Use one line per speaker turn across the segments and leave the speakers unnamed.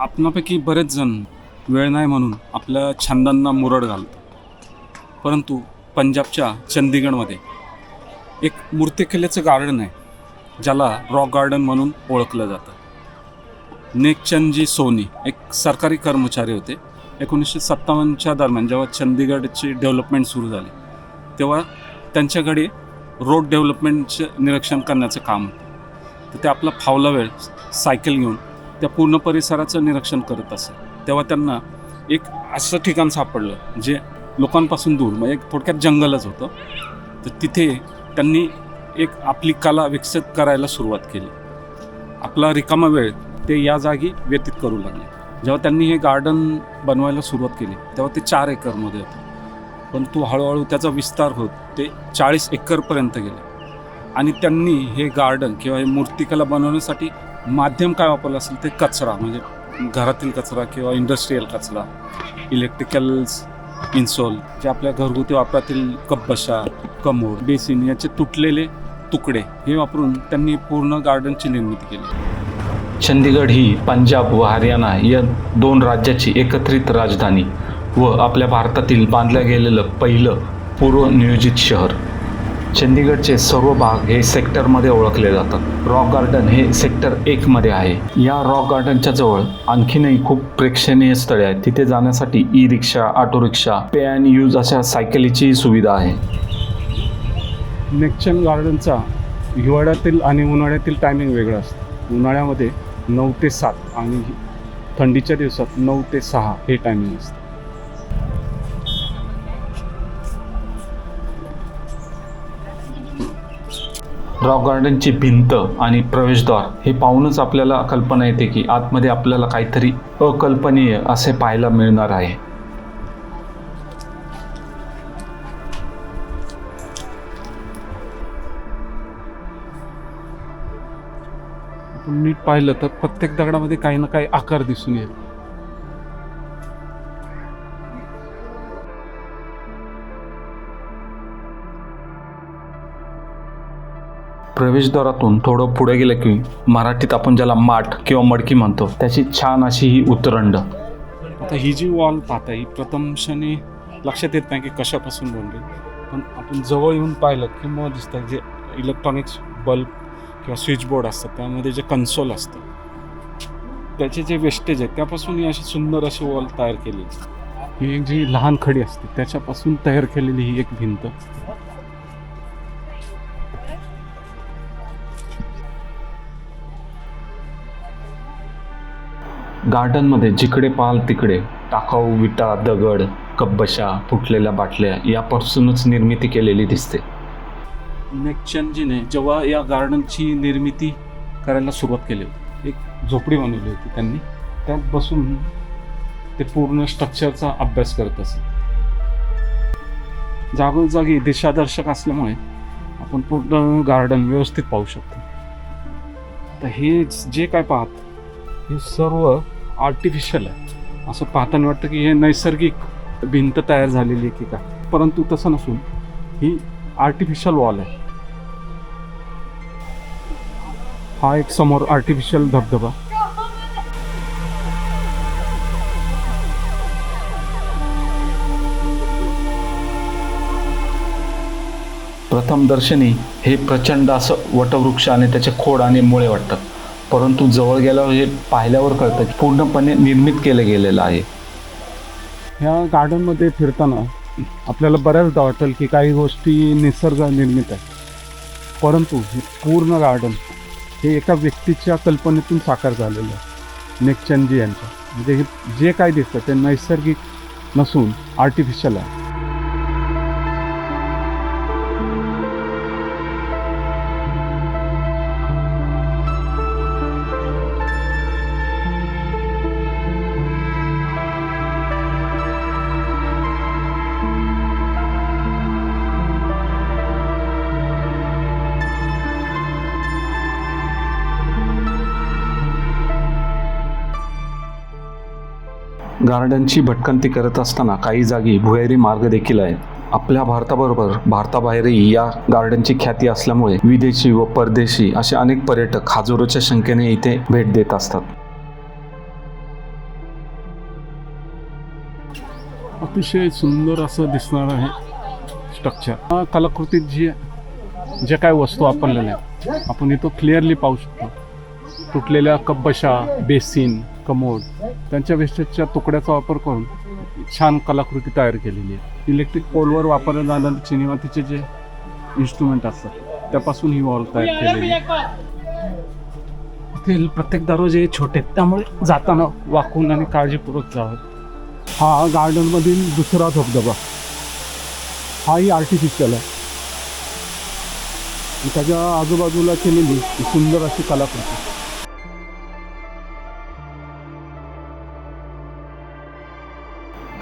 आपणापैकी बरेच जण वेळ नाही म्हणून आपल्या छंदांना मुरड घालतात. परंतु पंजाबच्या चंदीगडमध्ये एक मूर्तिकलेचं गार्डन आहे ज्याला रॉक गार्डन म्हणून ओळखलं जातं. नेकचंदजी सोनी एक सरकारी कर्मचारी होते. एकोणीसशे सत्तावन्नच्या दरम्यान जेव्हा चंदीगडची डेव्हलपमेंट सुरू झाली तेव्हा त्यांच्याकडे रोड डेव्हलपमेंटचं निरीक्षण करण्याचं काम होतं. तर ते आपला फावला वेळ सायकल घेऊन त्या पूर्ण परिसराचं निरीक्षण करत असे. तेव्हा त्यांना एक असं ठिकाण सापडलं जे लोकांपासून दूर म्हणजे एक थोडक्यात जंगलच होतं. तर तिथे त्यांनी एक आपली कला विकसित करायला सुरुवात केली. आपला रिकामा वेळ ते या जागी व्यतीत करू लागले. जेव्हा त्यांनी हे गार्डन बनवायला सुरुवात केली तेव्हा ते चार एकरमध्ये होतं. पण तो हळूहळू त्याचा विस्तार होत ते चाळीस एकरपर्यंत गेले. आणि त्यांनी हे गार्डन किंवा हे मूर्तिकला बनवण्यासाठी माध्यम काय वापरलं असेल ते कचरा म्हणजे घरातील कचरा किंवा इंडस्ट्रीयल कचरा इलेक्ट्रिकल्स इन्सोल जे आपल्या घरगुती वापरातील कपबशा कमोड बेसिन याचे तुटलेले तुकडे हे वापरून त्यांनी पूर्ण गार्डनची निर्मिती केली.
चंदीगड ही पंजाब व हरियाणा या दोन राज्याची एकत्रित राजधानी व आपल्या भारतातील बांधलं गेलेलं पहिलं पूर्वनियोजित शहर. चंदीगडचे सर्व भाग हे सेक्टरमध्ये ओळखले जातात. रॉक गार्डन हे सेक्टर एकमध्ये आहे. या रॉक गार्डनच्या जवळ आणखीनही खूप प्रेक्षणीय स्थळे आहेत. तिथे जाण्यासाठी e rickshaw auto rickshaw pay and use अशा सायकलीची सुविधा आहे.
नेक्चन गार्डनचा हिवाळ्यातील आणि उन्हाळ्यातील टायमिंग वेगळा असतं. उन्हाळ्यामध्ये नऊ ते सात आणि थंडीच्या दिवसात नऊ ते सहा हे टायमिंग असतं.
रॉक गार्डनची भिंत आणि प्रवेशद्वार हे पाहूनच आपल्याला कल्पना येते की आतमध्ये आपल्याला काहीतरी अकल्पनीय असे पाहायला मिळणार आहे.
नीट पाहिलं तर प्रत्येक दगडामध्ये काही ना काही आकार दिसून येईल
प्रवेशद्वारातून थोडं पुढे गेलं की मराठीत आपण ज्याला माठ किंवा मडकी म्हणतो त्याची छान अशी ही उतरंड
आता ही जी वॉल पाहता ही प्रथम क्षणी लक्षात येत नाही की कशापासून बनली. पण आपण जवळ येऊन पाहिलं की मग दिसतं जे इलेक्ट्रॉनिक्स बल्ब किंवा स्विच बोर्ड असतात त्यामध्ये जे कन्सोल असतं त्याचे जे वेस्टेज आहेत त्यापासून ही अशी सुंदर अशी वॉल तयार केली ही एक जी लहान खडी असते त्याच्यापासून तयार केलेली ही एक भिंत.
गार्डनमध्ये जिकडे पाहाल तिकडे टाकाऊ विटा दगड कब्बशा फुटलेल्या बाटल्या यापासूनच निर्मिती केलेली दिसते.
नेक्चनजीने जेव्हा या गार्डनची निर्मिती करायला सुरुवात केली होती एक झोपडी बनवली होती त्यांनी त्यात बसून ते पूर्ण स्ट्रक्चरचा अभ्यास करत असत जागोजागी दिशादर्शक असल्यामुळे आपण पूर्ण गार्डन व्यवस्थित पाहू शकतो. तर हे जे काय पाहत हे सर्व आर्टिफिशियल आहे. असं पाहताना वाटतं की हे नैसर्गिक भिंत तयार झालेली आहे की काय. परंतु तसं नसून ही आर्टिफिशियल वॉल आहे. हा एक समोर आर्टिफिशियल धबधबा.
प्रथम दर्शनी हे प्रचंड असं वटवृक्ष आणि त्याचे खोड आणि मुळे वाटतात. परंतु जवळ गेल्यावर हे पाहिल्यावर कळतं की पूर्णपणे निर्मित केलं गेलेलं आहे.
ह्या गार्डनमध्ये फिरताना आपल्याला बऱ्याचदा वाटेल की काही गोष्टी निसर्ग निर्मित आहे. परंतु हे पूर्ण गार्डन हे एका व्यक्तीच्या कल्पनेतून साकार झालेलं आहे. नेकचंदजी यांच्या. म्हणजे हे जे काय दिसतं ते नैसर्गिक नसून आर्टिफिशियल आहे.
गार्डनची भटकंती करत असताना काही जागी भुयारी मार्ग देखील आहेत आपल्या भारताबरोबर भारताबाहेरही या गार्डनची ख्याती असल्यामुळे विदेशी व परदेशी असे अनेक पर्यटक हजारोच्या संख्येने इथे भेट देत असतात.
अतिशय सुंदर असं दिसणार आहे स्ट्रक्चर हा कलाकृतीत जी ज्या काय वस्तू वापरलेल्या आहेत आपण इथं क्लिअरली पाहू शकतो. तुटलेल्या कब्बशा बेसिन कमोड त्यांच्या वेस्टेजच्या तुकड्याचा वापर करून छान कलाकृती तयार केलेली आहे. इलेक्ट्रिक पोलवर वापरले जाणारे चिनी मातीचे जे इन्स्ट्रुमेंट असतात त्यापासून ही वॉल तयार केलेली आहे. येथील प्रत्येक दरवाजे छोटे आहेत त्यामुळे जाताना वाकून आणि काळजीपूर्वक जावं. हा गार्डनमधील दुसरा धबधबा. हाही आर्टिफिशियल आहे. त्याच्या आजूबाजूला केलेली सुंदर अशी कलाकृती.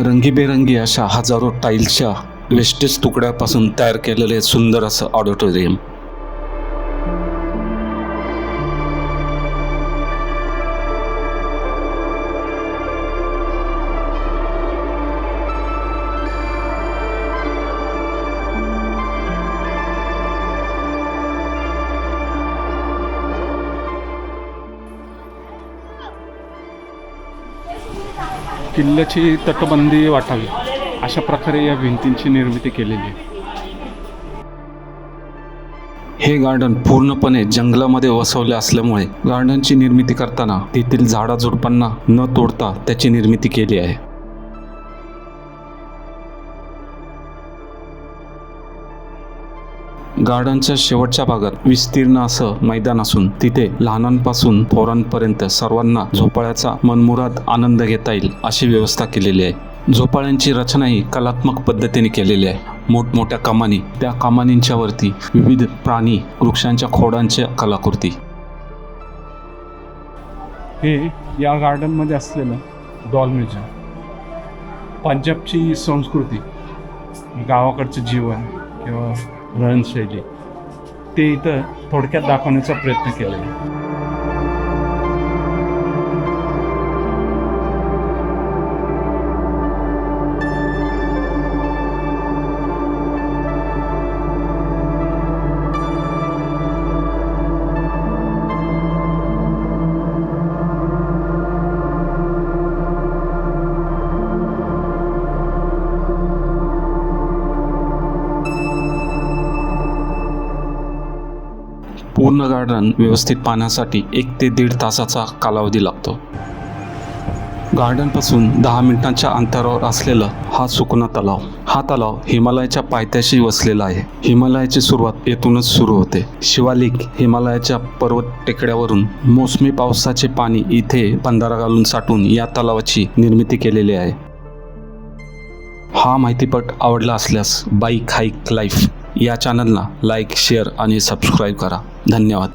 रंगीबेरंगी अशा हजारो टाईल्सच्या वेस्टेज तुकड्यापासून तयार केलेले सुंदर असं ऑडिटोरियम.
किल्ल्याची तटबंदी वाटावी अशा प्रकारे या भिंतींची निर्मिती केलेली आहे.
हे गार्डन पूर्णपणे जंगलामध्ये वसवले असल्यामुळे गार्डनची निर्मिती करताना तेथील झाडाझुडपांना न तोडता त्याची निर्मिती केली आहे. गार्डनच्या शेवटच्या भागात विस्तीर्ण असं मैदान असून तिथे लहानांपासून थोरांपर्यंत सर्वांना झोपाळ्याचा मनमुराद आनंद घेता येईल अशी व्यवस्था केलेली आहे. झोपाळ्यांची रचनाही कलात्मक पद्धतीने केलेली आहे. मोठमोठ्या कमानी त्या कमानींच्या वरती विविध प्राणी वृक्षांच्या खोडांच्या कलाकृती.
हे या गार्डनमध्ये असलेलं डॉल म्युझियम. पंजाबची संस्कृती गावाकडचं जीवन किंवा रहनशैली ते इथं थोडक्यात दाखवण्याचा प्रयत्न केलेला आहे
पूर्ण गार्डन व्यवस्थित पाहण्यासाठी एक ते दीड तासाचा कालावधी लागतो. गार्डनपासून दहा मिनिटांच्या अंतरावर असलेला हा सुकना तलाव हा तलाव हिमालयाच्या पायथ्याशी वसलेला आहे. हिमालयाची सुरुवात येथूनच सुरू होते. शिवालिक हिमालयाच्या पर्वत टेकड्यावरून मोसमी पावसाचे पाणी इथे बंधारा घालून साठून या तलावाची निर्मिती केलेली आहे. हा माहितीपट आवडला असल्यास बाईक हाईक लाईफ. या चॅनलला लाईक शेअर आणि सबस्क्राईब करा. धन्यवाद.